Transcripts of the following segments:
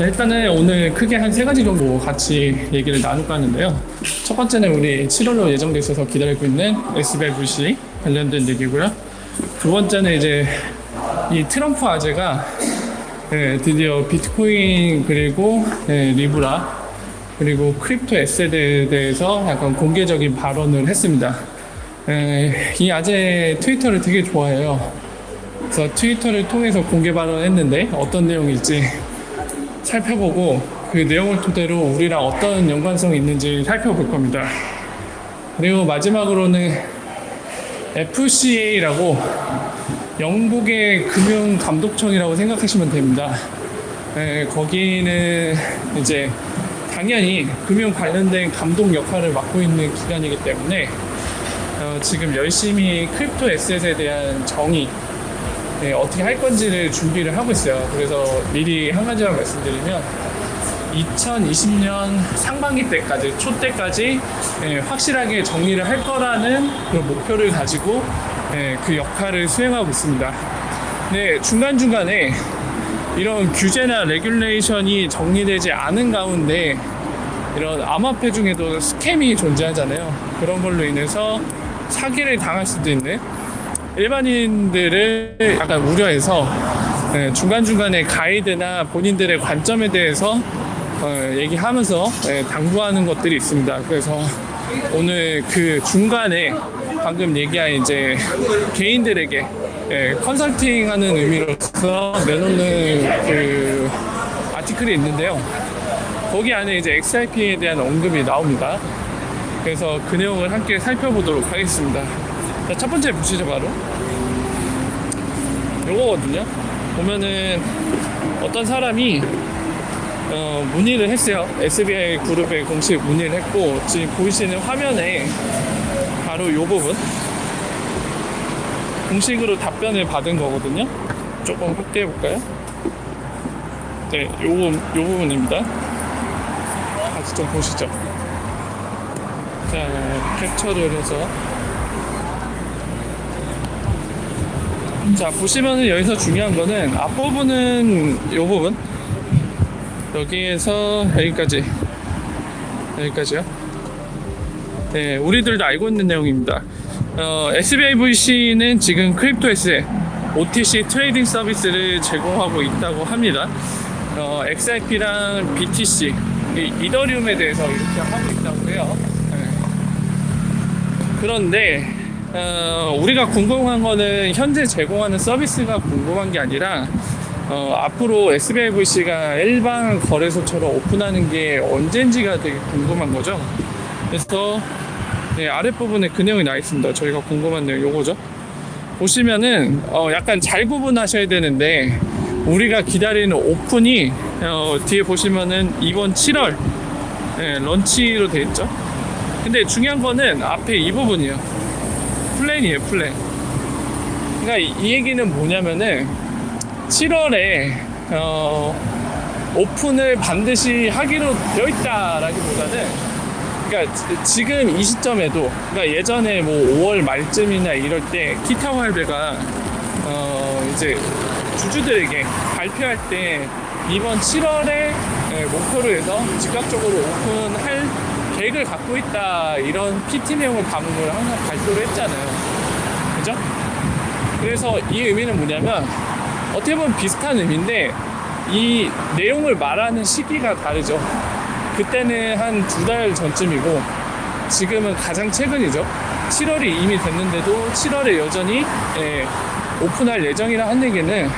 자, 일단은 오늘 크게 한 세 가지 정도 같이 얘기를 나눌까 하는데요. 첫 번째는 우리 7월로 예정돼 있어서 기다리고 있는 SBIVC 관련된 얘기고요. 두 번째는 이제 이 트럼프 아재가 예, 드디어 비트코인 그리고 예, 리브라 그리고 크립토 에셋에 대해서 약간 공개적인 발언을 했습니다. 예, 이 아재 트위터를 되게 좋아해요. 그래서 트위터를 통해서 공개 발언했는데 어떤 내용일지 살펴보고 그 내용을 토대로 우리랑 어떤 연관성이 있는지 살펴볼 겁니다. 그리고 마지막으로는 FCA라고 영국의 금융 감독청이라고 생각하시면 됩니다. 네, 거기는 이제 당연히 금융 관련된 감독 역할을 맡고 있는 기관이기 때문에 어, 지금 열심히 크립토 에셋에 대한 정의 네, 어떻게 할 건지를 준비를 하고 있어요. 그래서 미리 한 가지만 말씀드리면 2020년 상반기 때까지 초 때까지 예, 확실하게 정리를 할 거라는 그런 목표를 가지고 예, 그 역할을 수행하고 있습니다. 네, 중간 중간에 이런 규제나 레귤레이션이 정리되지 않은 가운데 이런 암호화폐 중에도 스캠이 존재하잖아요. 그런 걸로 인해서 사기를 당할 수도 있는 일반인들을 약간 우려해서 예, 중간중간에 가이드나 본인들의 관점에 대해서 어, 얘기하면서 예, 당부하는 것들이 있습니다. 그래서 오늘 그 중간에 방금 얘기한 이제 개인들에게 예, 컨설팅하는 의미로서 내놓는 그 아티클이 있는데요. 거기 안에 이제 XRP에 대한 언급이 나옵니다. 그래서 그 내용을 함께 살펴보도록 하겠습니다. 자, 첫 번째 보시죠, 바로. 요거거든요. 보면은 어떤 사람이 어, 문의를 했어요. SBI 그룹에 공식 문의를 했고 지금 보이시는 화면에 바로 요 부분 공식으로 답변을 받은 거거든요. 조금 확대해 볼까요? 네, 요, 요 부분입니다. 같이 좀 보시죠. 자, 캡처를 해서 자 보시면은 여기서 중요한 거는 앞부분은 요 부분. 여기에서 여기까지. 여기까지요. 네 우리들도 알고 있는 내용입니다. 어, SBIVC는 지금 크립토에스 OTC 트레이딩 서비스를 제공하고 있다고 합니다. 어, XRP랑 BTC 이 이더리움에 대해서 이렇게 하고 있다고 해요. 네. 그런데 어, 우리가 궁금한 거는 현재 제공하는 서비스가 궁금한 게 아니라 어, 앞으로 SBIVC가 일반 거래소처럼 오픈하는 게 언젠지가 되게 궁금한 거죠. 그래서 네, 아랫부분에 그 내용이 나 있습니다. 저희가 궁금한 내용 요거죠. 보시면은 어, 약간 잘 구분하셔야 되는데 우리가 기다리는 오픈이 어, 뒤에 보시면은 이번 7월 네, 런치로 돼 있죠. 근데 중요한 거는 앞에 이 부분이에요. 플랜이에요, 플랜. 그러니까 이, 이 얘기는 뭐냐면은 7월에 어, 오픈을 반드시 하기로 되어 있다라기보다는 그러니까 지- 지금 이 시점에도 그러니까 예전에 뭐 5월 말쯤이나 이럴 때 활배가 어, 이제 주주들에게 발표할 때 이번 7월에 목표로 해서 즉각적으로 오픈할 계획을 갖고 있다 이런 PT 내용을 감을 항상 발표를 했잖아요. 그죠? 그래서 이 의미는 뭐냐면 어떻게 보면 비슷한 의미인데 이 내용을 말하는 시기가 다르죠. 그때는 한 두 달 전쯤이고 지금은 가장 최근이죠. 7월이 이미 됐는데도 7월에 여전히 예, 오픈할 예정이라 한 얘기는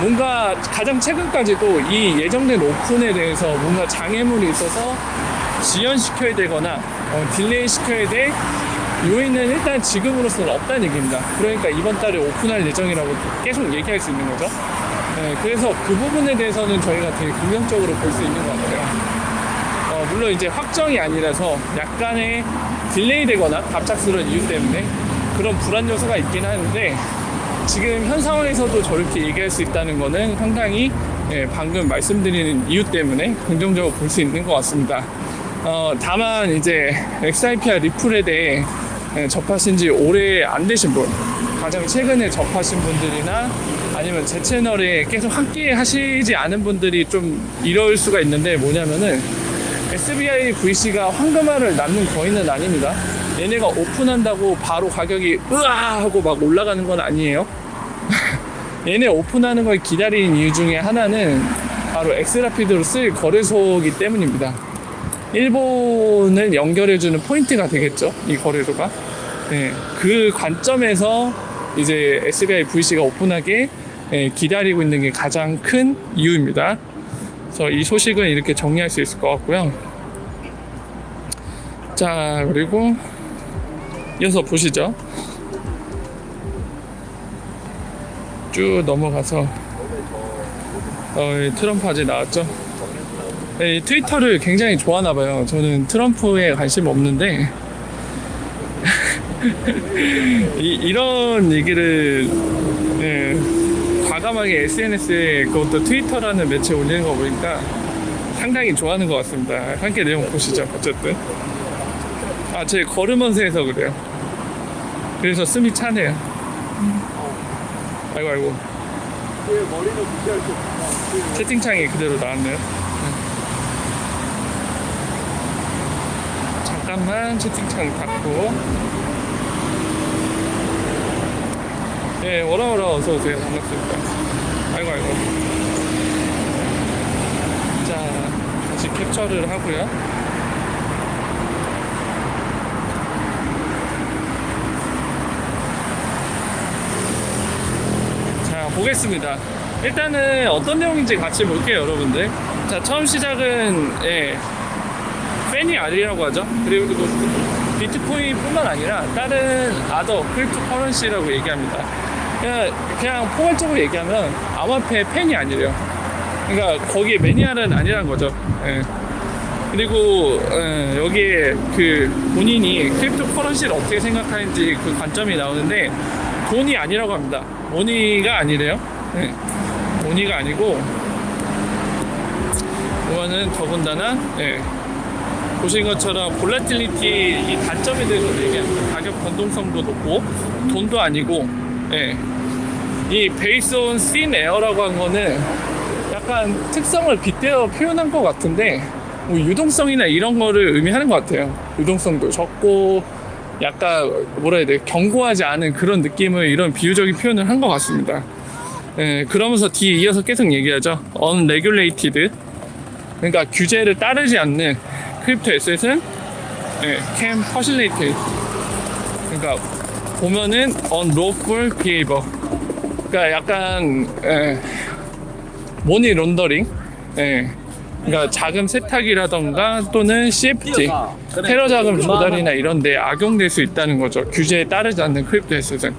뭔가 가장 최근까지도 이 예정된 오픈에 대해서 뭔가 장애물이 있어서 지연시켜야 되거나 어, 딜레이 시켜야 될 요인은 일단 지금으로서는 없다는 얘기입니다. 그러니까 이번 달에 오픈할 예정이라고 계속 얘기할 수 있는 거죠. 네, 그래서 그 부분에 대해서는 저희가 되게 긍정적으로 볼 수 있는 것 같아요. 어, 물론 이제 확정이 아니라서 약간의 딜레이 되거나 갑작스러운 이유 때문에 그런 불안 요소가 있긴 하는데 지금 현 상황에서도 저렇게 얘기할 수 있다는 거는 상당히 예, 방금 말씀드리는 이유 때문에 긍정적으로 볼 수 있는 것 같습니다. 어, 다만 이제 XIP와 리플에 대해 예, 접하신 지 오래 안 되신 분, 가장 최근에 접하신 분들이나 아니면 제 채널에 계속 함께 하시지 않은 분들이 좀 이럴 수가 있는데 뭐냐면은 SBI VC가 황금알을 낳는 거인은 아닙니다. 얘네가 오픈한다고 바로 가격이 으아 하고 막 올라가는 건 아니에요. 얘네 오픈하는 걸 기다리는 이유 중에 하나는 바로 엑스라피드로 쓸 거래소이기 때문입니다. 일본을 연결해주는 포인트가 되겠죠. 이 거래소가. 네, 그 관점에서 이제 SBI VC가 오픈하게 예, 기다리고 있는 게 가장 큰 이유입니다. 그래서 이 소식은 이렇게 정리할 수 있을 것 같고요. 자, 그리고 이어서 보시죠. 쭉 넘어가서 어, 이 트럼프 아직 나왔죠. 네, 이 트위터를 굉장히 좋아하나 봐요. 저는 트럼프에 관심 없는데 이, 이런 얘기를 예, 과감하게 SNS에 그것도 트위터라는 매체에 올리는 거 보니까 상당히 좋아하는 것 같습니다. 함께 내용 보시죠. 어쨌든 아, 제 걸으면서해서 그래요. 그래서 숨이 차네요. 아이고 아이고 채팅창이 그대로 나왔네요. 잠깐만 채팅창 닫고 예, 오라오라 어서오세요. 반갑습니다. 아이고, 아이고. 자, 다시 캡처를 하고요. 자, 보겠습니다. 일단은 어떤 내용인지 같이 볼게요, 여러분들. 자, 처음 시작은, 예, 팬이 아니라고 하죠. 그리고 그 비트코인뿐만 아니라 다른 아더 크립토 커런시라고 얘기합니다. 그냥, 그냥 포괄적으로 얘기하면 암호화폐 팬이 아니래요. 그러니까 거기에 매니아는 아니란 거죠. 예. 그리고 예, 여기에 그 본인이 크립토 커런시를 어떻게 생각하는지 그 관점이 나오는데 돈이 아니라고 합니다. 모니가 아니래요. 예. 모니가 아니고 이거는 더군다나 예. 보신 것처럼 볼라틸리티 이 단점에 대해서 얘기합니다. 가격 변동성도 높고 돈도 아니고 예. 이 베이스 온 씬 에어라고 한 거는 약간 특성을 빗대어 표현한 것 같은데 뭐 유동성이나 이런 거를 의미하는 것 같아요. 유동성도 적고 약간 뭐라 해야 돼 견고하지 않은 그런 느낌을 이런 비유적인 표현을 한 것 같습니다. 예, 그러면서 뒤에 이어서 계속 얘기하죠. unregulated 그러니까 규제를 따르지 않는 크립토 에셋은 예, can facilitate 그러니까 보면은 unlawful behavior 그러니까 약간 예, 모니 론더링. 예, 그러니까 자금 세탁이라던가 또는 CFT 테러 자금 조달이나 이런 데 악용될 수 있다는 거죠. 규제에 따르지 않는 크립토 에셋은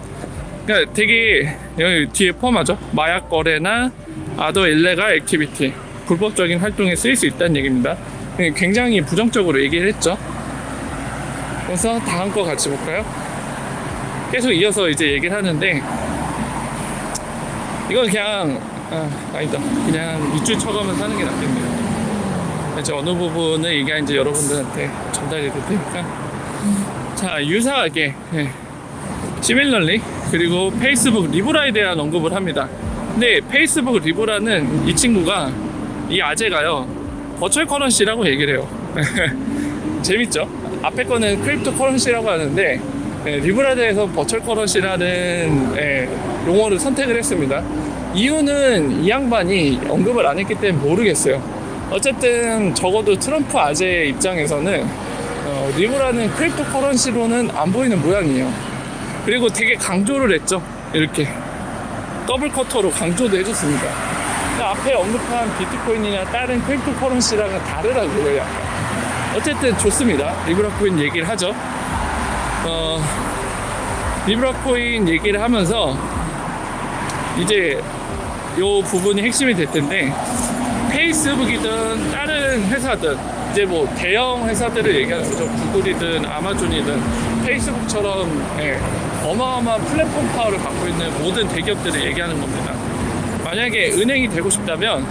그러니까 되게 여기 뒤에 포함하죠. 마약 거래나 아더 일레갈 액티비티. 불법적인 활동에 쓰일 수 있다는 얘기입니다. 네, 굉장히 부정적으로 얘기를 했죠. 그래서 다음 거 같이 볼까요? 계속 이어서 이제 얘기를 하는데 이건 그냥 아, 아니다. 그냥 밑줄 쳐가면서 하는 게 낫겠네요. 이제 어느 부분을 얘기하는지 여러분들한테 전달이 될 테니까 자 유사하게 예. 시밀러리 그리고 페이스북 리브라에 대한 언급을 합니다. 근데 페이스북 리브라는 이 친구가 이 아재가요 버추얼 커런시라고 얘기를 해요. 재밌죠? 앞에 거는 크립토 커런시라고 하는데 예, 리브라드에서 버추얼 커런시라는 예, 용어를 선택을 했습니다. 이유는 이 양반이 언급을 안 했기 때문에 모르겠어요. 어쨌든 적어도 트럼프 아재의 입장에서는 어, 리브라는 크립토 커런시로는 안 보이는 모양이에요. 그리고 되게 강조를 했죠. 이렇게 더블 커터로 강조도 해줬습니다. 근데 앞에 언급한 비트코인이나 다른 크립토 커런시랑은 다르다고요. 약간. 어쨌든 좋습니다. 리브라 코인 얘기를 하죠. 어, 리브라 코인 얘기를 하면서 이제 요 부분이 핵심이 될 텐데 페이스북이든 다른 회사든 이제 뭐 대형 회사들을 얘기하는 거죠. 구글이든 아마존이든 페이스북처럼 예, 어마어마한 플랫폼 파워를 갖고 있는 모든 대기업들을 얘기하는 겁니다. 만약에 은행이 되고 싶다면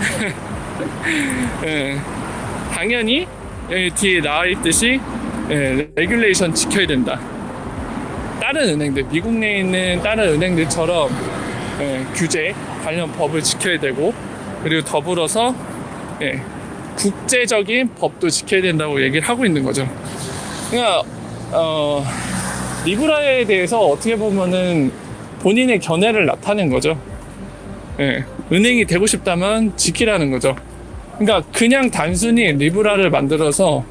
예, 당연히 여기 뒤에 나와 있듯이 예, 레귤레이션 지켜야 된다. 다른 은행들, 미국 내에 있는 다른 은행들처럼 예, 규제 관련 법을 지켜야 되고 그리고 더불어서 예, 국제적인 법도 지켜야 된다고 얘기를 하고 있는 거죠. 그러니까 어, 리브라에 대해서 어떻게 보면은 본인의 견해를 나타낸 거죠. 예, 은행이 되고 싶다면 지키라는 거죠. 그러니까 그냥 단순히 리브라를 만들어서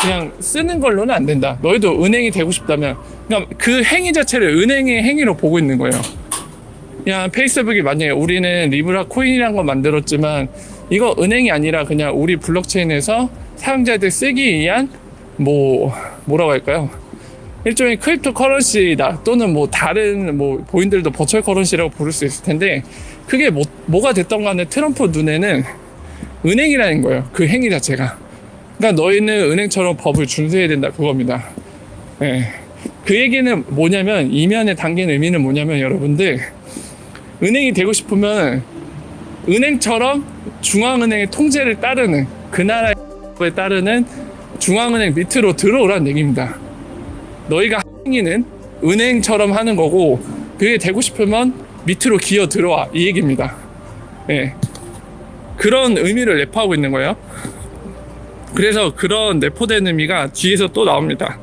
그냥 쓰는 걸로는 안 된다. 너희도 은행이 되고 싶다면, 그러니까 그 행위 자체를 은행의 행위로 보고 있는 거예요. 그냥 페이스북이 만약에 우리는 리브라 코인이란 거 만들었지만 이거 은행이 아니라 그냥 우리 블록체인에서 사용자들 쓰기 위한 뭐 뭐라고 할까요? 일종의 크립토 커런시다 또는 뭐 다른 뭐 본인들도 버추얼 커런시라고 부를 수 있을 텐데 그게 뭐, 뭐가 됐던 간에 트럼프 눈에는 은행이라는 거예요. 그 행위 자체가. 그러니까 너희는 은행처럼 법을 준수해야 된다. 그겁니다. 예. 그 얘기는 뭐냐면 이면에 담긴 의미는 뭐냐면 여러분들 은행이 되고 싶으면 은행처럼 중앙은행의 통제를 따르는 그 나라에 따르는 중앙은행 밑으로 들어오라는 얘기입니다. 너희가 행위는 은행처럼 하는 거고 그게 되고 싶으면 밑으로 기어 들어와 이 얘기입니다. 예. 그런 의미를 내포하고 있는 거예요. 그래서 그런 내포된 의미가 뒤에서 또 나옵니다.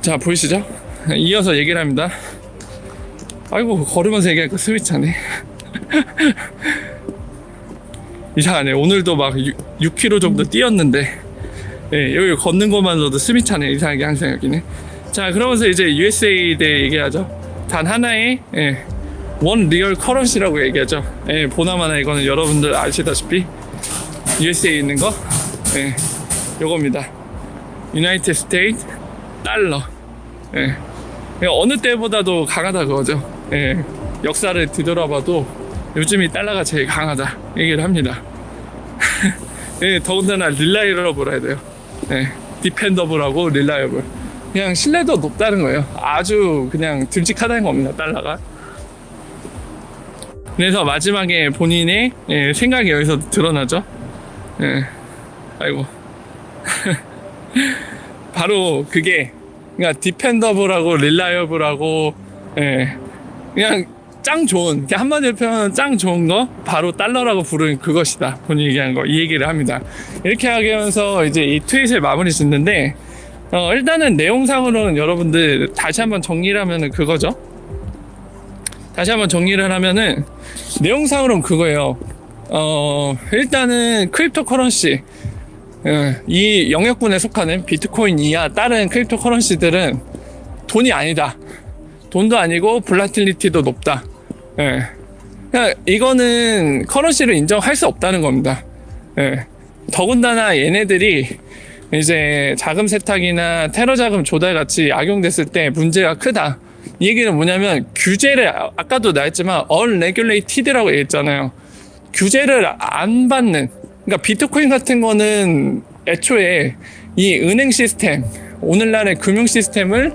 자 보이시죠? 이어서 얘기를 합니다. 아이고 걸으면서 얘기하니까 차네. 이상하네. 오늘도 막 6, 6km 정도 뛰었는데 예, 여기 걷는 것만으로도 숨이 차네 이상하게 항상 여기는 자 그러면서 이제 USA에 대해 얘기하죠 단 하나의 예, 원 리얼 커런시라고 얘기하죠. 예, 보나마나 이거는 여러분들 아시다시피 USA에 있는 거? 예, 요겁니다. 유나이티드 스테이트 달러 예, 예, 어느 때보다도 강하다 그거죠. 예, 역사를 뒤돌아봐도 요즘이 달러가 제일 강하다 얘기를 합니다. 예, 더군다나 릴라이러블 해야 돼요. 네, 디펜더블하고 릴라이블 그냥 신뢰도 높다는 거예요. 아주 그냥 듬직하다는 겁니다 달러가. 그래서 마지막에 본인의 예, 생각이 여기서 드러나죠. 예, 아이고. 바로 그게 그러니까 디펜더블하고 릴라이블하고 예, 그냥 짱 좋은 한마디로 표현하면 짱 좋은 거 바로 달러라고 부르는 그것이다. 본인이 얘기한 거 이 얘기를 합니다. 이렇게 하면서 이제 이 트윗을 마무리 짓는데 어, 일단은 내용상으로는 여러분들 다시 한번 정리를 하면은 그거죠 다시 한번 정리를 하면은 내용상으로는 그거예요 어 일단은 크립토 커런시 어, 이 영역군에 속하는 비트코인 이하 다른 크립토 커런시들은 돈이 아니다 돈도 아니고 블라틸리티도 높다. 예. 그냥 이거는 커런시를 인정할 수 없다는 겁니다. 예. 더군다나 얘네들이 이제 자금 세탁이나 테러 자금 조달 같이 악용됐을 때 문제가 크다. 이 얘기는 뭐냐면 규제를 아- 아까도 나왔지만 unregulated라고 얘기했잖아요. 규제를 안 받는 그러니까 비트코인 같은 거는 애초에 이 은행 시스템 오늘날의 금융 시스템을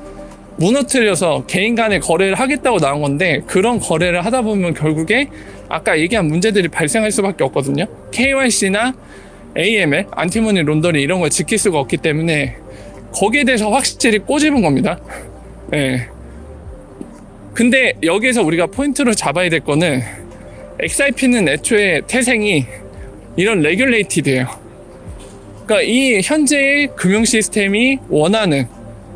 무너뜨려서 개인 간의 거래를 하겠다고 나온 건데 그런 거래를 하다 보면 결국에 아까 얘기한 문제들이 발생할 수밖에 없거든요. KYC나 AML, 안티모니 론더링 이런 걸 지킬 수가 없기 때문에 거기에 대해서 확실히 꼬집은 겁니다. 예. 근데 여기에서 우리가 포인트로 잡아야 될 거는 XRP는 애초에 태생이 이런 레귤레이티드예요. 그러니까 이 현재의 금융 시스템이 원하는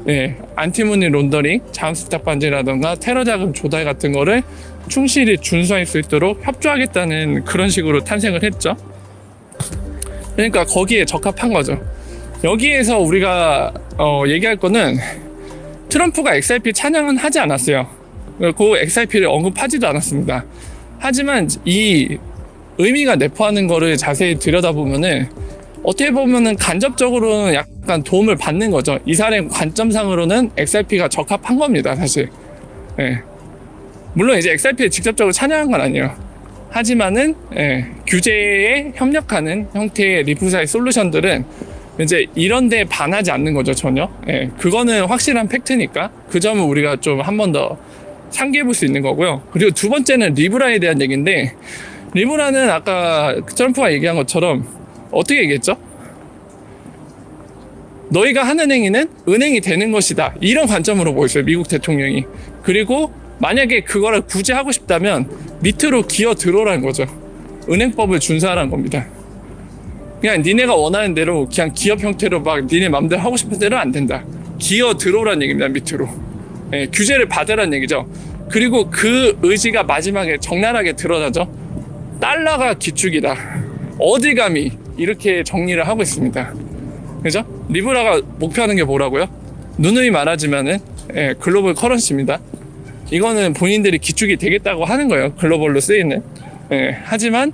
예, 안티모니 론더링, 자금수탁 반지라던가 테러 자금 조달 같은 거를 충실히 준수할 수 있도록 협조하겠다는 그런 식으로 탄생을 했죠. 그러니까 거기에 적합한 거죠. 여기에서 우리가 어, 얘기할 거는 트럼프가 XRP 찬양은 하지 않았어요. 그 XRP를 언급하지도 않았습니다. 하지만 이 의미가 내포하는 거를 자세히 들여다보면은 어떻게 보면은 간접적으로는 약간 도움을 받는 거죠. 이 사람의 관점상으로는 XRP가 적합한 겁니다, 사실. 예. 물론 이제 XRP에 직접적으로 찬양한 건 아니에요. 하지만은 예, 규제에 협력하는 형태의 리프사의 솔루션들은 이제 이런 데 반하지 않는 거죠, 전혀. 예, 그거는 확실한 팩트니까 그 점은 우리가 좀 한 번 더 상기해 볼 수 있는 거고요. 그리고 두 번째는 리브라에 대한 얘기인데 리브라는 아까 트럼프가 얘기한 것처럼 어떻게 얘기했죠? 너희가 하는 행위는 은행이 되는 것이다. 이런 관점으로 보였어요. 미국 대통령이. 그리고 만약에 그거를 굳이 하고 싶다면 밑으로 기어 들어오라는 거죠. 은행법을 준수하라는 겁니다. 그냥 니네가 원하는 대로 그냥 기업 형태로 막 니네 맘대로 하고 싶은 대로 안 된다. 기어 들어오라는 얘기입니다. 밑으로. 예, 규제를 받으라는 얘기죠. 그리고 그 의지가 마지막에 적나라하게 드러나죠. 달러가 기축이다. 어디 감히 이렇게 정리를 하고 있습니다. 그죠? 리브라가 목표하는 게 뭐라고요? 누누이 말하지만은 예, 글로벌 커런시입니다. 이거는 본인들이 기축이 되겠다고 하는 거예요. 글로벌로 쓰이는. 예, 하지만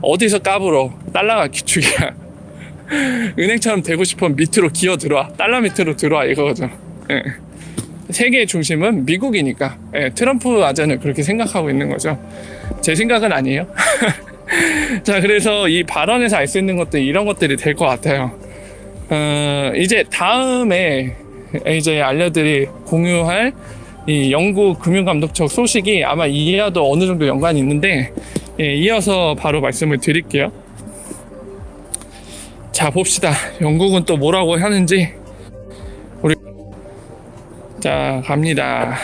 어디서 까불어 달러가 기축이야. 은행처럼 되고 싶으면 밑으로 기어 들어와. 달러 밑으로 들어와 이거죠. 예. 세계의 중심은 미국이니까 예, 트럼프 아저는 그렇게 생각하고 있는 거죠. 제 생각은 아니에요. 자, 그래서 이 발언에서 알 수 있는 것들 이런 것들이 될 것 같아요. 어, 이제 다음에 이제 알려드릴 공유할 이 영국 금융감독청 소식이 아마 이해와도 어느 정도 연관이 있는데 예, 이어서 바로 말씀을 드릴게요. 자 봅시다. 영국은 또 뭐라고 하는지 우리 자 갑니다.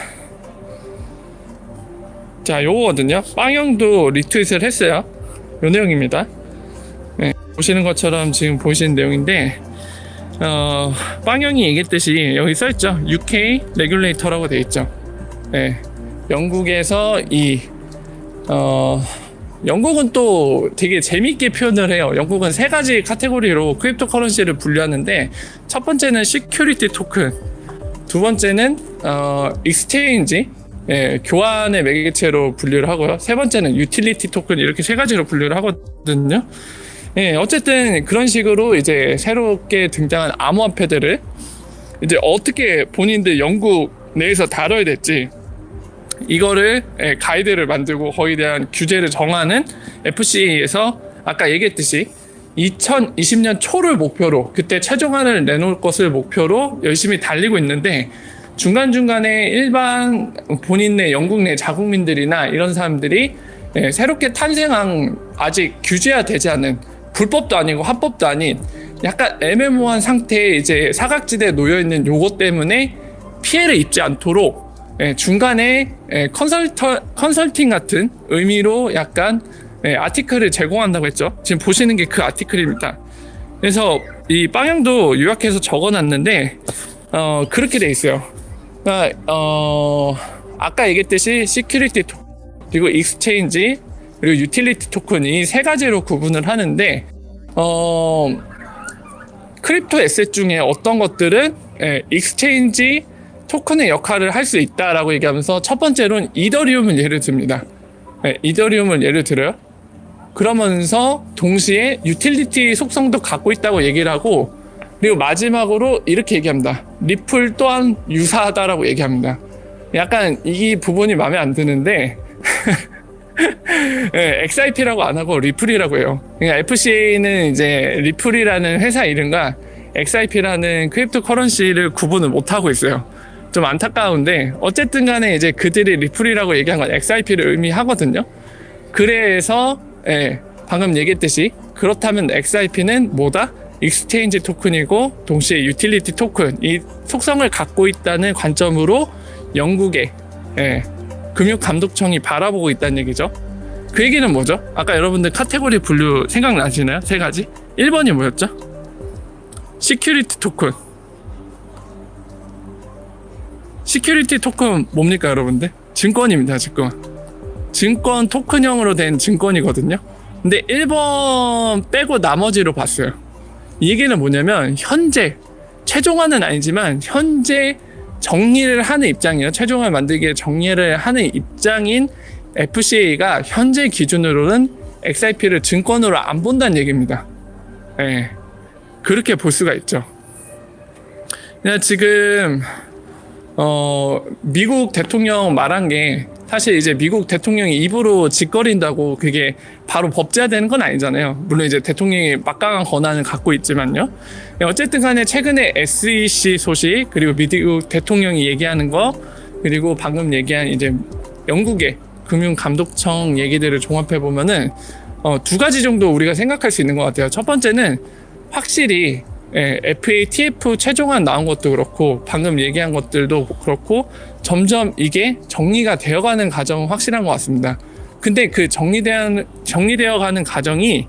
자 요거거든요. 빵형도 리트윗을 했어요. 요 내용입니다. 네, 보시는 것처럼 지금 보시는 내용인데 어, 빵형이 얘기했듯이 여기 써있죠. UK 레귤레이터라고 돼 있죠. 네, 영국에서 이 어, 영국은 또 되게 재밌게 표현을 해요. 영국은 세 가지 카테고리로 크립토 커런시를 분류하는데 첫 번째는 시큐리티 토큰, 두 번째는 어, 익스체인지 예, 교환의 매개체로 분류를 하고요. 세 번째는 유틸리티 토큰 이렇게 세 가지로 분류를 하거든요. 예, 어쨌든 그런 식으로 이제 새롭게 등장한 암호화폐들을 이제 어떻게 본인들 영국 내에서 다뤄야 될지 이거를 예, 가이드를 만들고 거기에 대한 규제를 정하는 FC에서 아까 얘기했듯이 2020년 초를 목표로 그때 최종안을 내놓을 것을 목표로 열심히 달리고 있는데 중간중간에 일반 본인 내 영국 내 자국민들이나 이런 사람들이 예, 새롭게 탄생한 아직 규제화되지 않은 불법도 아니고 합법도 아닌 약간 애매모호한 상태에 이제 사각지대에 놓여 있는 요것 때문에 피해를 입지 않도록 예, 중간에 예, 컨설터, 컨설팅 같은 의미로 약간 예, 아티클을 제공한다고 했죠. 지금 보시는 게 그 아티클입니다. 그래서 이 방향도 요약해서 적어놨는데 어, 그렇게 돼 있어요. 그러니까 어, 아까 얘기했듯이 시큐리티 토 그리고 익스체인지 그리고 유틸리티 토큰 이 세 가지로 구분을 하는데 어, 크립토 에셋 중에 어떤 것들은 예, 익스체인지 토큰의 역할을 할 수 있다라고 얘기하면서 첫 번째로는 이더리움을 예를 듭니다. 네, 이더리움을 예를 들어요. 그러면서 동시에 유틸리티 속성도 갖고 있다고 얘기를 하고 그리고 마지막으로 이렇게 얘기합니다. 리플 또한 유사하다라고 얘기합니다. 약간 이 부분이 마음에 안 드는데 네, XIP라고 안 하고 리플이라고 해요. 그러니까 FC는 이제 리플이라는 회사 이름과 XIP라는 크립토 커런시를 구분을 못 하고 있어요. 좀 안타까운데 어쨌든 간에 이제 그들이 리플이라고 얘기한 건 XIP를 의미하거든요. 그래서 예, 방금 얘기했듯이 그렇다면 XIP는 뭐다? 익스체인지 토큰이고 동시에 유틸리티 토큰 이 속성을 갖고 있다는 관점으로 영국의 예, 금융감독청이 바라보고 있다는 얘기죠. 그 얘기는 뭐죠? 아까 여러분들 카테고리 분류 생각나시나요? 세 가지? 1번이 뭐였죠? 시큐리티 토큰 시큐리티 토큰 뭡니까 여러분들? 증권입니다 증권 증권 토큰형으로 된 증권이거든요 근데 1번 빼고 나머지로 봤어요 이 얘기는 뭐냐면 현재 최종화는 아니지만 현재 정리를 하는 입장이에요. 최종화 만들기에 정리를 하는 입장인 FCA가 현재 기준으로는 XIP를 증권으로 안 본다는 얘기입니다. 예, 그렇게 볼 수가 있죠. 그냥 지금 어, 미국 대통령 말한 게 사실 이제 미국 대통령이 입으로 짓거린다고 그게 바로 법제화되는 건 아니잖아요. 물론 이제 대통령이 막강한 권한을 갖고 있지만요. 어쨌든 간에 최근에 SEC 소식 그리고 미국 대통령이 얘기하는 거 그리고 방금 얘기한 이제 영국의 금융감독청 얘기들을 종합해 보면은 어, 두 가지 정도 우리가 생각할 수 있는 것 같아요. 첫 번째는 확실히 예, FATF 최종안 나온 것도 그렇고 방금 얘기한 것들도 그렇고 점점 이게 정리가 되어가는 과정은 확실한 것 같습니다. 근데 그 정리되어 정리되어가는 과정이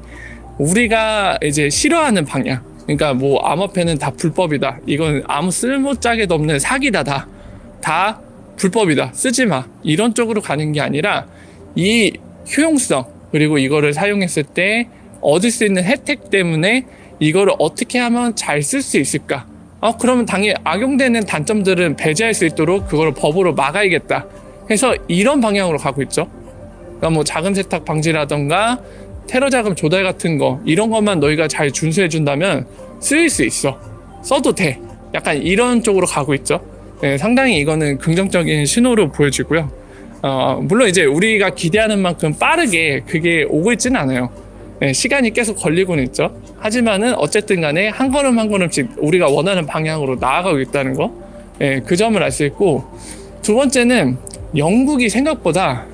우리가 이제 싫어하는 방향. 그러니까 뭐 암호화폐는 다 불법이다. 이건 아무 쓸모짝에도 없는 사기다 다. 다 불법이다. 쓰지 마. 이런 쪽으로 가는 게 아니라 이 효용성 그리고 이거를 사용했을 때 얻을 수 있는 혜택 때문에 이거를 어떻게 하면 잘 쓸 수 있을까? 어, 그러면 당연히 악용되는 단점들은 배제할 수 있도록 그걸 법으로 막아야겠다. 해서 이런 방향으로 가고 있죠. 그러니까 뭐 자금 세탁 방지라던가 테러 자금 조달 같은 거 이런 것만 너희가 잘 준수해 준다면 쓰일 수 있어. 써도 돼. 약간 이런 쪽으로 가고 있죠. 네, 상당히 이거는 긍정적인 신호로 보여지고요. 어, 물론 이제 우리가 기대하는 만큼 빠르게 그게 오고 있지는 않아요. 네, 시간이 계속 걸리고는 있죠. 하지만은 어쨌든 간에 한 걸음 한 걸음씩 우리가 원하는 방향으로 나아가고 있다는 거. 네, 그 점을 알 수 있고 두 번째는 영국이 생각보다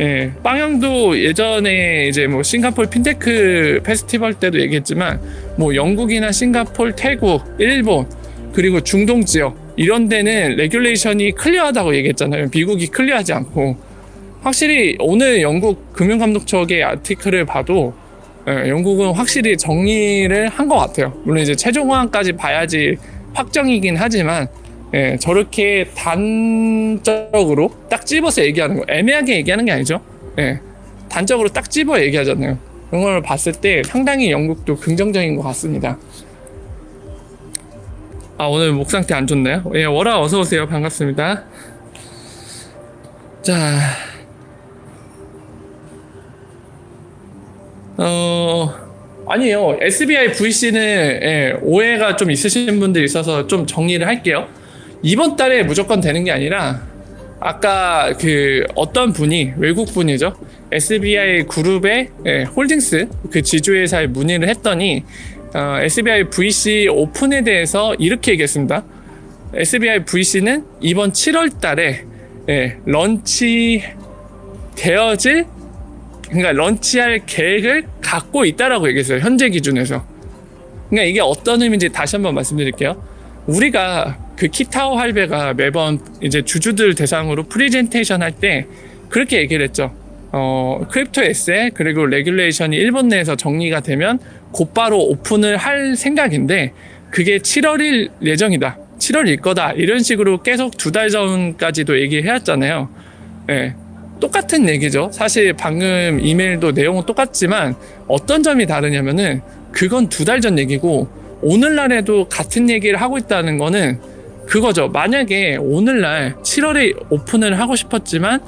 예, 빵형도 예전에 이제 뭐 싱가폴 핀테크 페스티벌 때도 얘기했지만 뭐 영국이나 싱가폴, 태국, 일본 그리고 중동 지역 이런 데는 레귤레이션이 클리어하다고 얘기했잖아요. 미국이 클리어하지 않고 확실히 오늘 영국 금융감독청의 아티클을 봐도 예, 영국은 확실히 정리를 한 것 같아요. 물론 이제 최종 호황까지 봐야지 확정이긴 하지만 예, 저렇게 단적으로 딱 집어서 얘기하는 거 애매하게 얘기하는 게 아니죠. 예, 단적으로 딱 집어 얘기하잖아요. 그런 걸 봤을 때 상당히 영국도 긍정적인 것 같습니다. 아 오늘 목 상태 안 좋나요? 예, 월아 어서 오세요. 반갑습니다. 자, 어 아니에요. SBI VC는 예, 오해가 좀 있으신 분들이 있어서 좀 정리를 할게요. 이번 달에 무조건 되는 게 아니라 아까 그 어떤 분이 외국 분이죠 SBI 그룹의 예, 홀딩스 그 지주회사에 문의를 했더니 어, SBI VC 오픈에 대해서 이렇게 얘기했습니다. SBI VC는 이번 7월 달에 예, 런치 되어질 그러니까 런치할 계획을 갖고 있다라고 얘기했어요. 현재 기준에서. 그러니까 이게 어떤 의미인지 다시 한번 말씀드릴게요. 우리가 그 키타오 할배가 매번 이제 주주들 대상으로 프리젠테이션 할 때 그렇게 얘기를 했죠. 어, 크립토 에세 그리고 레귤레이션이 일본 내에서 정리가 되면 곧바로 오픈을 할 생각인데 그게 7월일 예정이다. 7월일 거다. 이런 식으로 계속 두 달 전까지도 얘기해왔잖아요. 예. 똑같은 얘기죠. 사실 방금 이메일도 내용은 똑같지만 어떤 점이 다르냐면은 그건 두 달 전 얘기고 오늘날에도 같은 얘기를 하고 있다는 거는 그거죠. 만약에 오늘날 7월에 오픈을 하고 싶었지만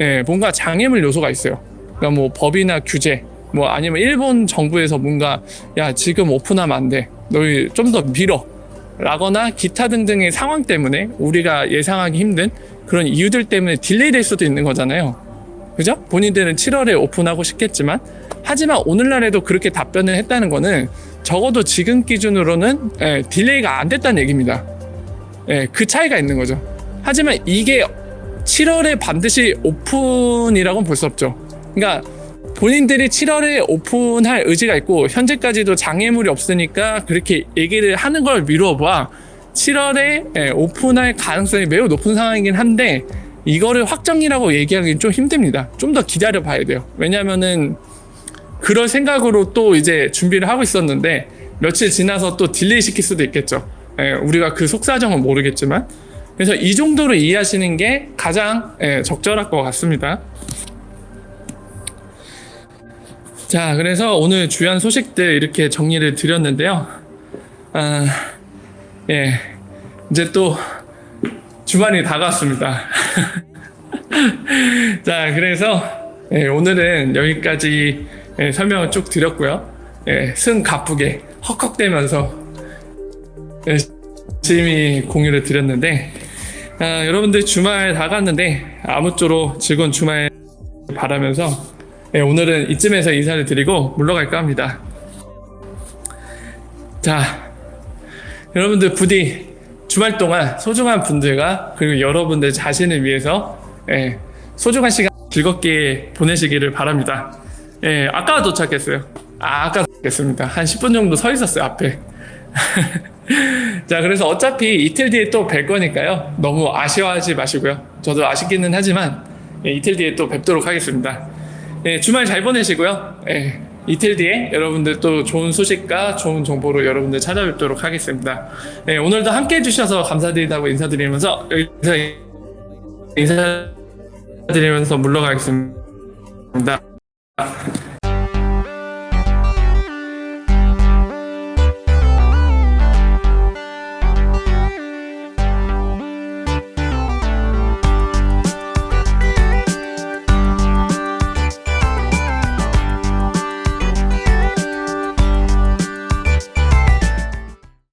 예, 뭔가 장애물 요소가 있어요. 그러니까 뭐 법이나 규제, 뭐 아니면 일본 정부에서 뭔가 야 지금 오픈하면 안 돼. 너희 좀 더 밀어. 라거나 기타 등등의 상황 때문에 우리가 예상하기 힘든 그런 이유들 때문에 딜레이 될 수도 있는 거잖아요. 그죠? 본인들은 7월에 오픈하고 싶겠지만 하지만 오늘날에도 그렇게 답변을 했다는 거는 적어도 지금 기준으로는 예, 딜레이가 안 됐다는 얘기입니다. 예, 그 차이가 있는 거죠. 하지만 이게 7월에 반드시 오픈이라고는 볼 수 없죠. 그러니까 본인들이 7월에 오픈할 의지가 있고 현재까지도 장애물이 없으니까 그렇게 얘기를 하는 걸 미뤄봐 7월에 예, 오픈할 가능성이 매우 높은 상황이긴 한데 이거를 확정이라고 얘기하기는 좀 힘듭니다. 좀 더 기다려 봐야 돼요. 왜냐면은 그럴 생각으로 또 이제 준비를 하고 있었는데 며칠 지나서 또 딜레이 시킬 수도 있겠죠. 예, 우리가 그 속사정은 모르겠지만 그래서 이 정도로 이해하시는 게 가장 예, 적절할 것 같습니다. 자, 그래서 오늘 주요한 소식들 이렇게 정리를 드렸는데요. 아, 예, 이제 또 주말이 다가왔습니다. 자, 그래서 예, 오늘은 여기까지 예, 설명을 쭉 드렸고요. 예, 승 가쁘게 헉헉대면서 열심히 공유를 드렸는데 아, 여러분들 주말 다 갔는데 아무쪼록 즐거운 주말 바라면서 예, 오늘은 이쯤에서 인사를 드리고 물러갈까 합니다. 자, 여러분들 부디 주말 동안 소중한 분들과 그리고 여러분들 자신을 위해서 예, 소중한 시간 즐겁게 보내시기를 바랍니다. 예, 아까 도착했어요. 아, 아까 도착했습니다. 한 10분 정도 서 있었어요, 앞에. 자, 그래서 어차피 이틀 뒤에 또 뵐 거니까요. 너무 아쉬워하지 마시고요. 저도 아쉽기는 하지만 예, 이틀 뒤에 또 뵙도록 하겠습니다. 예, 주말 잘 보내시고요. 예, 이틀 뒤에 여러분들 또 좋은 소식과 좋은 정보로 여러분들 찾아뵙도록 하겠습니다. 예, 오늘도 함께 해주셔서 감사드리다고 인사드리면서 여기서 인사드리면서 물러가겠습니다.